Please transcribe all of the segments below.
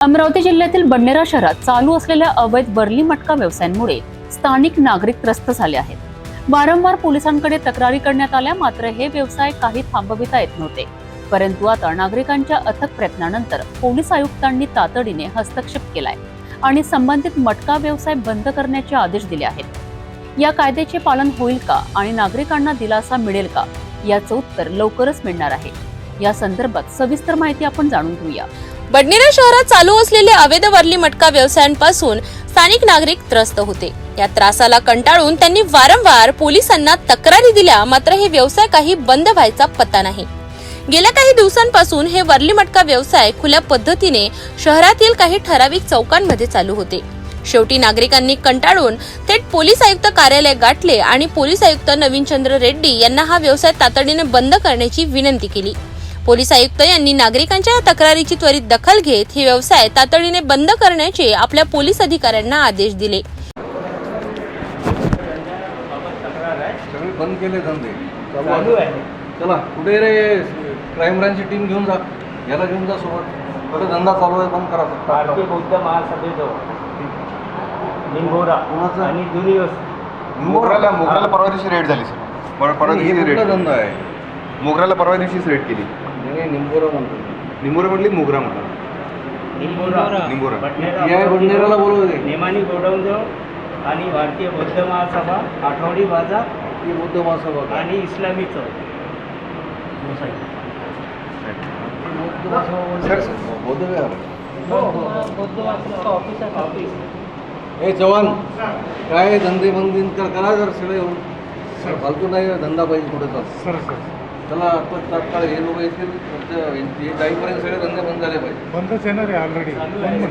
अमरावती जिल्ह्यातील बंडेरा शहरात चालू असलेल्या अवैध बर्ली मटका व्यवसायांमुळे स्थानिक नागरिक त्रस्त झाले आहेत. वारंवार पोलिसांकडे तक्रारी करण्यात आल्या मात्र हे व्यवसाय काही थांबविता येत नव्हते. परंतु आता नागरिकांच्या अथक प्रयत्नानंतर पोलीस आयुक्तांनी तातडीने हस्तक्षेप केलाय आणि संबंधित मटका व्यवसाय बंद करण्याचे आदेश दिले आहेत. या कायद्याचे पालन होईल का आणि नागरिकांना दिलासा मिळेल का? याचं उत्तर लवकरच मिळणार आहे. या संदर्भात सविस्तर माहिती आपण जाणून घेऊया. बडनेरा शहरात चालू असलेले अवैध वरली मटका व्यवसायांपासून स्थानिक नागरिक त्रस्त होते. या त्रासाला कंटाळून त्यांनी वारंवार पोलिसांना तक्रारी दिल्या मात्र हे व्यवसाय काही बंद व्हायचा पत्ता नाही. गेल्या काही दिवसांपासून हे वरली मटका व्यवसाय खुल्या पद्धतीने शहरातील काही ठराविक चौकांमध्ये चालू होते. शेवटी नागरिकांनी कंटाळून थेट पोलीस आयुक्त कार्यालय गाठले आणि पोलीस आयुक्त नवीनचंद्र रेड्डी यांना हा व्यवसाय तातडीने बंद करण्याची विनंती केली. पोलीस आयुक्त यांनी नागरिकांच्या या तक्रारीची त्वरित दखल घेत हे व्यवसाय तातडीने बंद करण्याचे आपल्या पोलीस अधिकाऱ्यांना आदेश दिले. बंद केले धंदे. चालू. आहे. चला कुठे रे? क्राईम ब्रांचची टीम घेऊन जा. याला घेऊन जा सोबत. कुठे धंदा चालू आहे बंद करा भारतीय बौद्ध महासभेजवळ. निंगोरा? आणि जुनी मोगराला मोगराला परवा दिवशी रेड झाली सर पर- परवा हे दिवशी रेड धंदा आहे? मोगराला परवा दिवशीच रेड केली. नाही निंबोरा म्हणतो. निंबोरा म्हटली मोगरा निंगोरा. बडनेरा या बंडेराला बोलवते नेमानी गोडाऊनजवळ आणि भारतीय बौद्ध महासभा आठवडी बाजार ती बौद्ध महासभा. का? आणि इस्लामी चौक. बौद्ध महासभा सर. बौद्ध विहार. महासभा ऑफिस आहे ऑफिस ए जवान. काय धंदे बंद कर करा जर सगळे फालतू नाही धंदा पाहिजे कुठे तर. आता तात्काळ हे लोक येतील. हे जाईपर्यंत सगळे धंदे बंद झाले पाहिजे. बंदच येणार आहे ऑलरेडी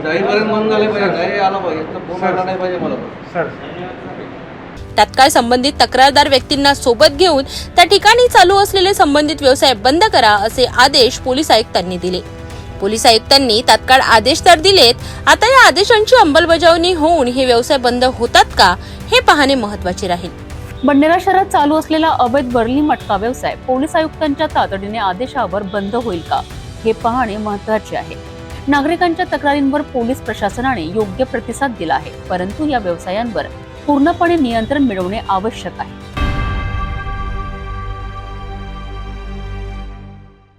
जाईपर्यंत बंद झाले पाहिजे. नाही आला पाहिजे. फोन आला नाही पाहिजे मला सर तात्काळ संबंधित तक्रारदार व्यक्तींना सोबत घेऊन त्या ठिकाणी चालू असलेले संबंधित व्यवसाय बंद करा असे आदेश पोलीस आयुक्तांनी दिले. पोलीस आयुक्तांनी तात्काळ आदेश तर दिलेत. आता या आदेशांची अंमलबजावणी होऊन हे व्यवसाय बंद होतात का हे पाहणे महत्त्वाचे राहील. बंडेरा शहरात चालू असलेला अवैध बर्ली मटका व्यवसाय पोलीस आयुक्तांच्या तातडीने आदेशावर बंद होईल का? हे पाहणे महत्त्वाचे आहे. नागरिकांच्या तक्रारींवर पोलीस प्रशासनाने योग्य प्रतिसाद दिला आहे परंतु या व्यवसायांवर पूर्णपणे नियंत्रण मिळवणे आवश्यक आहे.